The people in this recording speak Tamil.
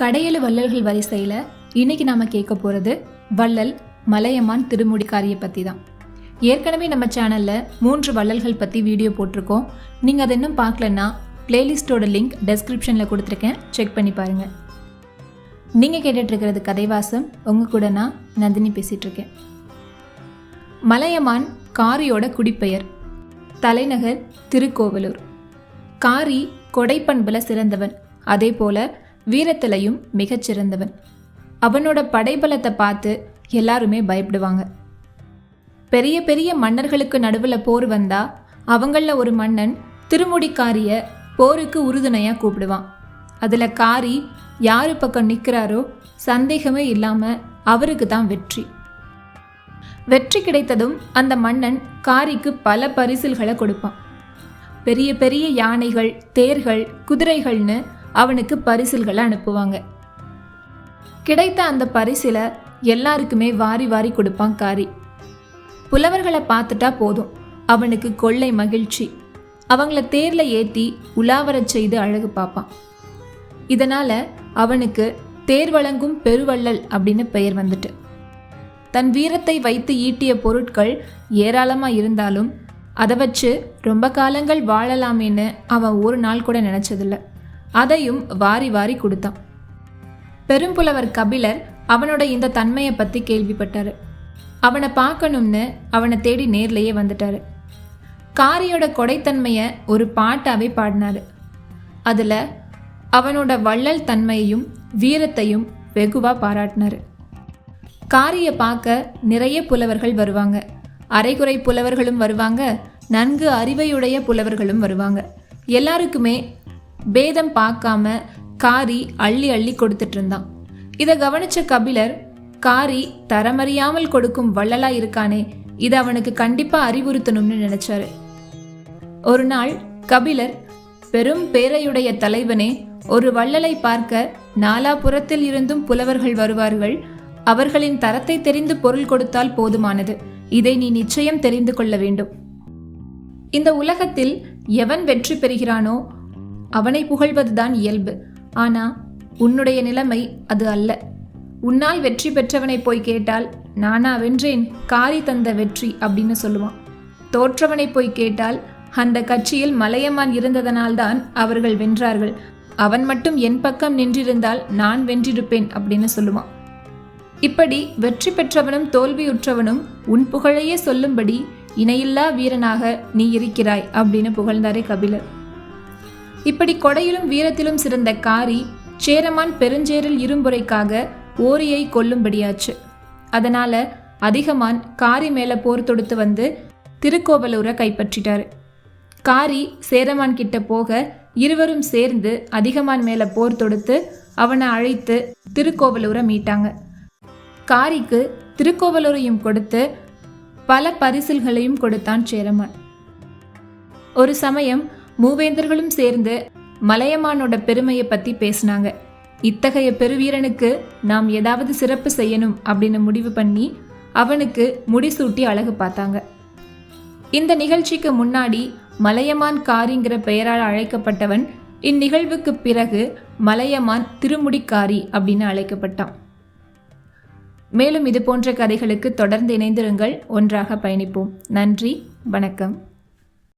கடையெழு வள்ளல்கள் வரிசையில் இன்னைக்கு நாம் கேட்க போகிறது வள்ளல் மலையமான் திருமுடிக்காரியை பற்றி தான் ஏற்கனவே நம்ம சேனலில் மூன்று வள்ளல்கள் பற்றி வீடியோ போட்டிருக்கோம். நீங்கள் அதை இன்னும் பார்க்கலன்னா பிளேலிஸ்ட்டோட லிங்க் டெஸ்கிரிப்ஷனில் கொடுத்துருக்கேன். செக் பண்ணி பாருங்கள் நீங்கள் கேட்டுட்ருக்கிறது கதைவாசம். உங்கள் கூட நான் நந்தினி பேசிகிட்ருக்கேன் மலையமான் காரியோட குடிப்பெயர். தலைநகர் திருக்கோவலூர். காரி கொடைப்பண்பில் சிறந்தவன். அதே போல வீரத்திலையும் மிகச்சிறந்தவன். அவனோட படைபலத்தை பார்த்து எல்லாருமே பயப்படுவாங்க. பெரிய பெரிய மன்னர்களுக்கு நடுவில் போர் வந்தா அவங்களில் ஒரு மன்னன் திருமுடிக்காரிய போருக்கு உறுதுணையாக கூப்பிடுவான். அதில் காரி யாரு பக்கம் நிற்கிறாரோ சந்தேகமே இல்லாமல் அவருக்கு தான் வெற்றி. வெற்றி கிடைத்ததும் அந்த மன்னன் காரிக்கு பல பரிசில்களை கொடுப்பான். பெரிய பெரிய யானைகள் தேர்கள் குதிரைகள்னு அவனுக்கு பரிசில்களை அனுப்புவாங்க. கிடைத்த அந்த பரிசில எல்லாருக்குமே வாரி வாரி கொடுப்பான் காரி. புலவர்களை பார்த்துட்டா போதும். அவனுக்கு கொள்ளை மகிழ்ச்சி. அவங்கள தேரில் ஏற்றி உலாவரச் செய்து அழகு பார்ப்பான். இதனால் அவனுக்கு தேர் வழங்கும் பெருவள்ளல் அப்படின்னு பெயர் வந்துட்டு. தன் வீரத்தை வைத்து ஈட்டிய பொருட்கள் ஏராளமாக இருந்தாலும் அதை வச்சு ரொம்ப காலங்கள் வாழலாமேன்னு அவன் ஒரு நாள் கூட நினச்சதில்ல. அதையும் வாரி வாரி கொடுத்தான். பெரும்புலவர் கபிலர் அவனோட இந்த தன்மையை பற்றி கேள்விப்பட்டாரு. அவனை பார்க்கணும்னு அவனை தேடி நேர்லேயே வந்துட்டாரு. காரியோட கொடைத்தன்மையை ஒரு பாட்டாவே பாடினாரு. அதில் அவனோட வள்ளல் தன்மையையும் வீரத்தையும் வெகுவாக பாராட்டினாரு. காரியை பார்க்க நிறைய புலவர்கள் வருவாங்க. அரைகுறை புலவர்களும் வருவாங்க. நன்கு அறிவையுடைய புலவர்களும் வருவாங்க. எல்லாருக்குமே பேதம் பார்க்காம காரி அள்ளி அள்ளி கொடுத்துட்டு இருந்தான் இதை கவனிச்ச கபிலர் காரி தரமறியாமல் கொடுக்கும் வள்ளலா இருக்கானே இதை அவனுக்கு கண்டிப்பா அறிவுறுத்தணும்னு நினைச்சாரு. ஒரு நாள் கபிலர் பெரும் பேரையுடைய தலைவனே ஒரு வள்ளலை பார்க்க நாலாபுறத்தில் இருந்தும் புலவர்கள் வருவார்கள் அவர்களின் தரத்தை தெரிந்து பொருள் கொடுத்தால் போதுமானது. இதை நீ நிச்சயம் தெரிந்து கொள்ள வேண்டும். இந்த உலகத்தில் எவன் வெற்றி பெறுகிறானோ அவனை புகழ்வதுதான் இயல்பு. ஆனா உன்னுடைய நிலைமை அது அல்ல. உன்னால் வெற்றி பெற்றவனை போய் கேட்டால் நானா வென்றேன் காரி தந்த வெற்றி அப்படின்னு சொல்லுவான். தோற்றவனை போய் கேட்டால் அந்த கட்சியில் மலையமான் இருந்ததனால்தான் அவர்கள் வென்றார்கள். அவன் மட்டும் என் பக்கம் நின்றிருந்தால் நான் வென்றிருப்பேன் அப்படின்னு சொல்லுவான். இப்படி வெற்றி பெற்றவனும் தோல்வியுற்றவனும் உன் புகழையே சொல்லும்படி இணையில்லா வீரனாக நீ இருக்கிறாய் அப்படின்னு புகழ்ந்தாரே கபிலர். இப்படி கொடையிலும் வீரத்திலும் சிறந்த காரி சேரமான் பெருஞ்சேரில் இரும்புரைக்காக ஓரியை கொல்லும்படியாச்சு. அதனால அதிகமான் காரி மேல போர் தொடுத்து வந்து திருக்கோவலூரை கைப்பற்றிட்டாரு. காரி சேரமான் கிட்ட போக இருவரும் சேர்ந்து அதிகமான் மேல போர் தொடுத்து அவனை அழைத்து திருக்கோவலூரை மீட்டாங்க. காரிக்கு திருக்கோவலூரையும் கொடுத்து பல பரிசில்களையும் கொடுத்தான் சேரமான். ஒரு சமயம் மூவேந்தர்களும் சேர்ந்து மலையமானோட பெருமையை பத்தி பேசினாங்க. இத்தகைய பெருவீரனுக்கு நாம் ஏதாவது சிறப்பு செய்யணும் அப்படின்னு முடிவு பண்ணி அவனுக்கு முடிசூட்டி அழகு பார்த்தாங்க. இந்த நிகழ்ச்சிக்கு முன்னாடி மலையமான் காரிங்கிற பெயரால் அழைக்கப்பட்டவன் இந்நிகழ்வுக்கு பிறகு மலையமான் திருமுடிக்காரி அப்படின்னு அழைக்கப்பட்டான். மேலும் இது போன்ற கதைகளுக்கு தொடர்ந்து இணைந்திருங்கள். ஒன்றாக பயணிப்போம். நன்றி வணக்கம்.